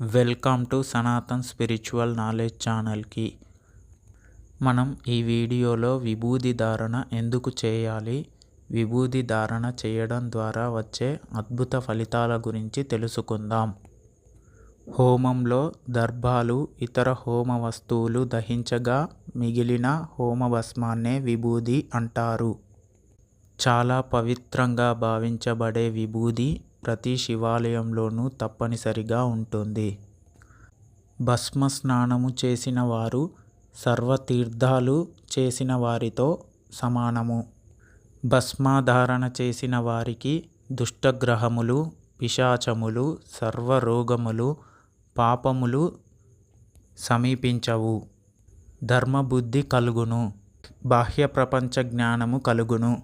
Welcome to Sanatan spiritual knowledge ఛానల్కి. మనం ఈ వీడియోలో విభూది ధారణ ఎందుకు చేయాలి? విభూది ధారణ చేయడం ద్వారా వచ్చే అద్భుత ఫలితాల గురించి తెలుసుకుందాం. హోమంలో దర్భాలు ఇతర హోమ వస్తువులు దహించగా మిగిలిన హోమభస్మాన్నే విభూది అంటారు. చాలా పవిత్రంగా భావించబడే విభూది ప్రతి శివాలయంలోనూ తప్పనిసరిగా ఉంటుంది. భస్మ స్నానము చేసిన వారు సర్వతీర్థాలు చేసిన వారితో సమానము. భస్మాధారణ చేసిన వారికి దుష్టగ్రహములు పిశాచములు సర్వరోగములు పాపములు సమీపించవు. ధర్మబుద్ధి కలుగును. బాహ్య ప్రపంచ జ్ఞానము కలుగును.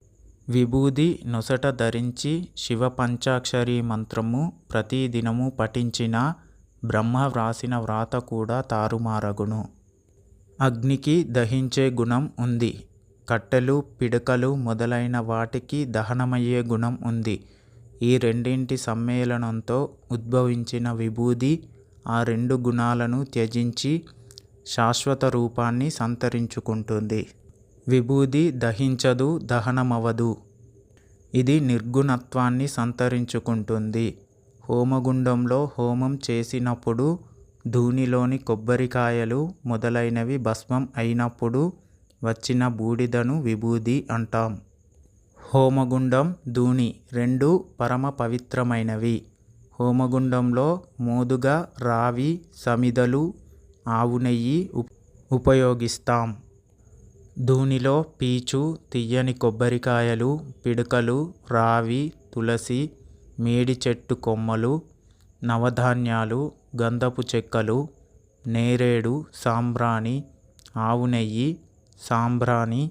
విభూది నొసట ధరించి శివ పంచాక్షరి మంత్రము ప్రతిదినము పఠించిన బ్రహ్మ వ్రాసిన వ్రాత కూడా తారుమారగును. అగ్నికి దహించే గుణం ఉంది. కట్టెలు పిడకలు మొదలైన వాటికి దహనమయ్యే గుణం ఉంది. ఈ రెండింటి సమ్మేళనంతో ఉద్భవించిన విభూది ఆ రెండు గుణాలను త్యజించి శాశ్వత రూపాన్ని సంతరించుకుంటుంది. విభూది దహించదు దహనమవదు. ఇది నిర్గుణత్వాన్ని సంతరించుకుంటుంది. హోమగుండంలో హోమం చేసినప్పుడు ధూనిలోని కొబ్బరికాయలు మొదలైనవి భస్మం అయినప్పుడు వచ్చిన బూడిదను విభూది అంటాం. హోమగుండం ధూని రెండు పరమ పవిత్రమైనవి. హోమగుండంలో మోదుగా రావి సమిదలు ఆవు నెయ్యి ఉపయోగిస్తాం. ధూనిలో పీచు తియ్యని కొబ్బరికాయలు పిడకలు రావి తులసి మేడి చెట్టు కొమ్మలు నవధాన్యాలు గంధపు చెక్కలు నేరేడు సాంబ్రాణి ఆవు నెయ్యి సాంబ్రాణి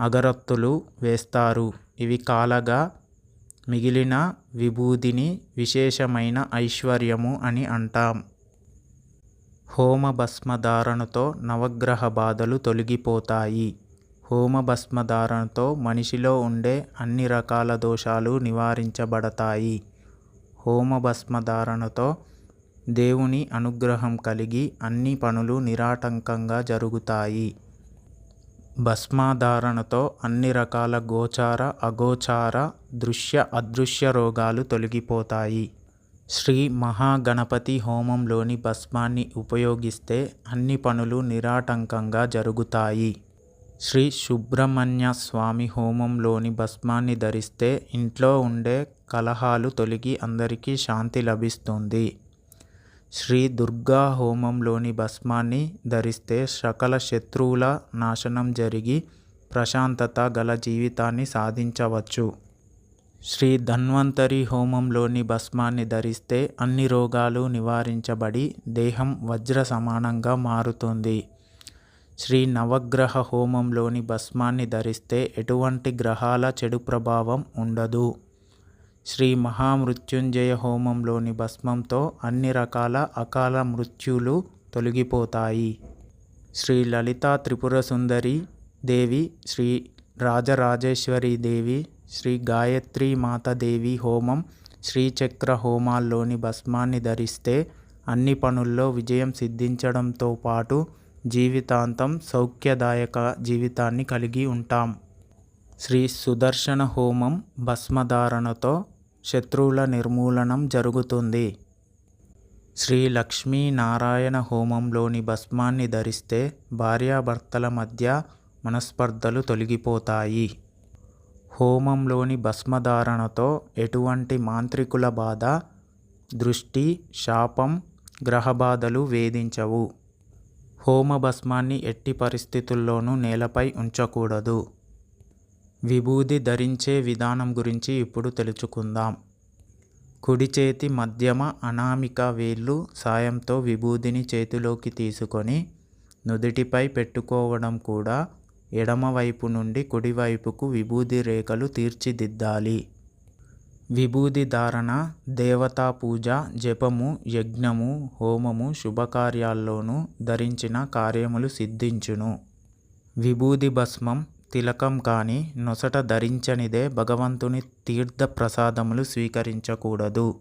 అగరత్తులు వేస్తారు. ఇవి కాలగా మిగిలిన విభూదిని విశేషమైన ఐశ్వర్యము అని అంటాం. హోమ భస్మధారణతో నవగ్రహ బాధలు తొలగిపోతాయి. హోమ భస్మధారణతో మనిషిలో ఉండే అన్ని రకాల దోషాలు నివారించబడతాయి. హోమ భస్మధారణతో దేవుని అనుగ్రహం కలిగి అన్ని పనులు నిరాటంకంగా జరుగుతాయి. భస్మాధారణతో అన్ని రకాల గోచార అగోచార దృశ్య అదృశ్య రోగాలు తొలగిపోతాయి. శ్రీ మహాగణపతి హోమంలోని భస్మాన్ని ఉపయోగిస్తే అన్ని పనులు నిరాటంకంగా జరుగుతాయి. శ్రీ సుబ్రహ్మణ్య స్వామి హోమంలోని భస్మాన్ని ధరిస్తే ఇంట్లో ఉండే కలహాలు తొలగి అందరికీ శాంతి లభిస్తుంది. శ్రీ దుర్గా హోమంలోని భస్మాన్ని ధరిస్తే సకల శత్రువుల నాశనం జరిగి ప్రశాంతత గల జీవితాన్ని సాధించవచ్చు. శ్రీ ధన్వంతరి హోమంలోని భస్మాన్ని ధరిస్తే అన్ని రోగాలు నివారించబడి దేహం వజ్ర సమానంగా మారుతుంది. శ్రీ నవగ్రహ హోమంలోని భస్మాన్ని ధరిస్తే ఎటువంటి గ్రహాల చెడు ప్రభావం ఉండదు. శ్రీ మహామృత్యుంజయ హోమంలోని భస్మంతో అన్ని రకాల అకాల మృత్యులు తొలగిపోతాయి. శ్రీ లలితా త్రిపుర సుందరి దేవి శ్రీ రాజరాజేశ్వరి దేవి శ్రీ గాయత్రి మాతాదేవి హోమం శ్రీచక్ర హోమాల్లోని భస్మాన్ని ధరిస్తే అన్ని పనుల్లో విజయం సిద్ధించడంతో పాటు జీవితాంతం సౌఖ్యదాయక జీవితాన్ని కలిగి ఉంటాం. శ్రీ సుదర్శన హోమం భస్మధారణతో శత్రువుల నిర్మూలనం జరుగుతుంది. శ్రీ లక్ష్మీనారాయణ హోమంలోని భస్మాన్ని ధరిస్తే భార్యాభర్తల మధ్య మనస్పర్ధలు తొలగిపోతాయి. హోమంలోని భస్మధారణతో ఎటువంటి మాంత్రికుల బాధ దృష్టి శాపం గ్రహబాధలు వేధించవు. హోమ భస్మాన్ని ఎట్టి పరిస్థితుల్లోనూ నేలపై ఉంచకూడదు. విభూది ధరించే విధానం గురించి ఇప్పుడు తెలుసుకుందాం. కుడి చేతి మధ్యమ అనామిక వేళ్ళు సాయంతో విభూదిని చేతిలోకి తీసుకొని నుదుటిపై పెట్టుకోవడం కూడా ఎడమవైపు నుండి కుడివైపుకు విభూది రేఖలు తీర్చిదిద్దాలి. విభూది ధారణ దేవతా పూజ జపము యజ్ఞము హోమము శుభకార్యాల్లోనూ ధరించిన కార్యములు సిద్ధించును. విభూది భస్మం తిలకం కానీ నొసట ధరించనిదే భగవంతుని తీర్థ ప్రసాదములు స్వీకరించకూడదు.